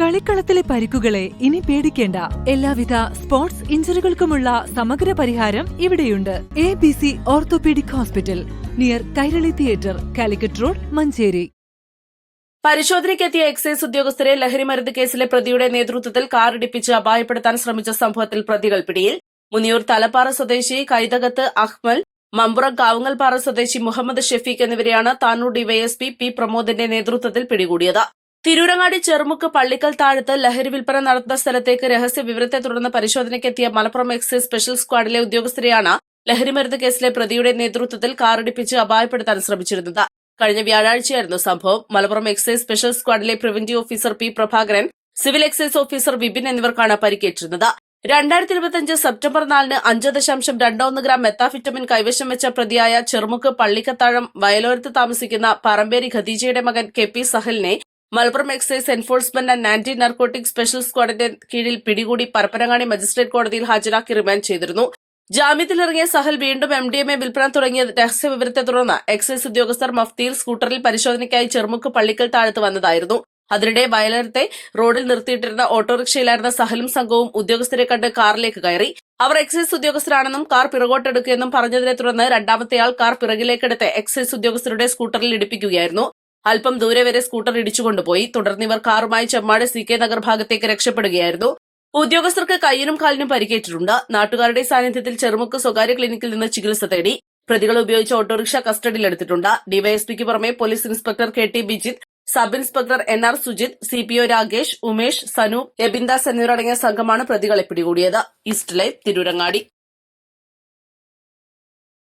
കളിക്കളത്തിലെ പരിക്കുകളെ ഇനി പേടിക്കേണ്ട. എല്ലാവിധ സ്പോർട്സ് ഇഞ്ചുറികൾക്കുമുള്ള സമഗ്ര പരിഹാരം ഇവിടെയുണ്ട്. A B C orthopaedic hospital near Kairali theatre Calicut road Manjeri. പരിശോധനയ്ക്കെത്തിയ excise ഉദ്യോഗസ്ഥരെ ലഹരിമരുന്ന് കേസിലെ പ്രതിയുടെ നേതൃത്വത്തിൽ കാറിടിപ്പിച്ച് അപായപ്പെടുത്താൻ ശ്രമിച്ച സംഭവത്തിൽ പ്രതികൾ പിടിയിൽ. മുനിയൂർ തലപ്പാറ സ്വദേശി കൈതകത്ത് അഹ്മൽ മമ്പുറം കാവുങ്ങൽപ്പാറ സ്വദേശി മുഹമ്മദ് ഷെഫീഖ് എന്നിവരെയാണ് താനൂർ ഡിവൈഎസ്പി പി പ്രമോദിന്റെ നേതൃത്വത്തിൽ പിടികൂടിയത്. തിരൂരങ്ങാടി ചെറുമുക്ക് പള്ളിക്കൽ താഴത്ത് ലഹരി വിൽപ്പന നടത്തുന്ന സ്ഥലത്തേക്ക് രഹസ്യ വിവരത്തെ തുടർന്ന് പരിശോധനയ്ക്കെത്തിയ മലപ്പുറം എക്സൈസ് സ്പെഷ്യൽ സ്ക്വാഡിലെ ഉദ്യോഗസ്ഥരെയാണ് ലഹരിമരുന്ന് കേസിലെ പ്രതിയുടെ നേതൃത്വത്തിൽ കാറിടിപ്പിച്ച് അപായപ്പെടുത്താൻ ശ്രമിച്ചിരുന്നത്. കഴിഞ്ഞ വ്യാഴാഴ്ചയായിരുന്നു സംഭവം. Malappuram excise special സ്ക്വാഡിലെ preventive officer P Prabhakaran civil excise officer Vipin എന്നിവർക്കാണ് പരിക്കേറ്റിരുന്നത്. രണ്ടായിരത്തി ഇരുപത്തിയഞ്ച് സെപ്റ്റംബർ നാലിന് അഞ്ച് ദശാംശം രണ്ട് ഒന്ന് ഗ്രാം മെത്താഫിറ്റമിൻ കൈവശം വെച്ച പ്രതിയായ ചെറുമുക്ക് പള്ളിക്കത്താഴം വയലോരത്ത് താമസിക്കുന്ന പറമ്പേരി ഖദീജയുടെ മകൻ K P സഹലിനെ Malappuram excise enforcement and anti narcotic special സ്ക്വാഡിന്റെ കീഴിൽ പിടികൂടി പരപ്പനങ്ങാടി മജിസ്ട്രേറ്റ് കോടതിയിൽ ഹാജരാക്കി റിമാൻഡ് ചെയ്തിരുന്നു. ജാമ്യത്തിലിറങ്ങിയ സഹൽ വീണ്ടും എം ഡി എം എ വിൽപ്പന തുടങ്ങിയ രഹസ്യ വിവരത്തെ തുടർന്ന് എക്സൈസ് ഉദ്യോഗസ്ഥർ മഫ്തിയിൽ സ്കൂട്ടറിൽ പരിശോധനയ്ക്കായി ചെറുമുക്ക് പള്ളിക്കൽ താഴത്ത് വന്നതായിരുന്നു. അതിനിടെ വയലരത്തെ റോഡിൽ നിർത്തിയിട്ടിരുന്ന ഓട്ടോറിക്ഷയിലായിരുന്ന സഹലും സംഘവും ഉദ്യോഗസ്ഥരെ കണ്ട് കാറിലേക്ക് കയറി. അവർ എക്സൈസ് ഉദ്യോഗസ്ഥരാണെന്നും കാർ പിറകോട്ടെടുക്കുമെന്നും പറഞ്ഞതിനെ തുടർന്ന് രണ്ടാമത്തെയാൾ കാർ പിറകിലേക്കെടുത്ത് എക്സൈസ് ഉദ്യോഗസ്ഥരുടെ സ്കൂട്ടറിൽ ഇടിപ്പിക്കുകയായിരുന്നു. അല്പം ദൂരെ വരെ സ്കൂട്ടർ ഇടിച്ചുകൊണ്ടുപോയി തുടർന്ന് ഇവർ കാറുമായി ചെമ്മാട് സി കെ നഗർ ഭാഗത്തേക്ക് രക്ഷപ്പെടുകയായിരുന്നു. ഉദ്യോഗസ്ഥർക്ക് കയ്യിനും കാലിനും പരിക്കേറ്റിട്ടുണ്ട്. നാട്ടുകാരുടെ സാന്നിധ്യത്തിൽ ചെറുമുക്ക് സ്വകാര്യ ക്ലിനിക്കിൽ നിന്ന് ചികിത്സ തേടി പ്രതികൾ ഉപയോഗിച്ച ഓട്ടോറിക്ഷ കസ്റ്റഡിയിലെടുത്തിട്ടുണ്ട്. ഡിവൈഎസ്പിക്ക് പുറമെ police inspector K T Bijith sub inspector N R Sujith C P O Rakesh Umesh Sanoop Ebindas എന്നിവരടങ്ങിയ സംഘമാണ് പ്രതികളെ പിടികൂടിയത്. East life Tirurangadi.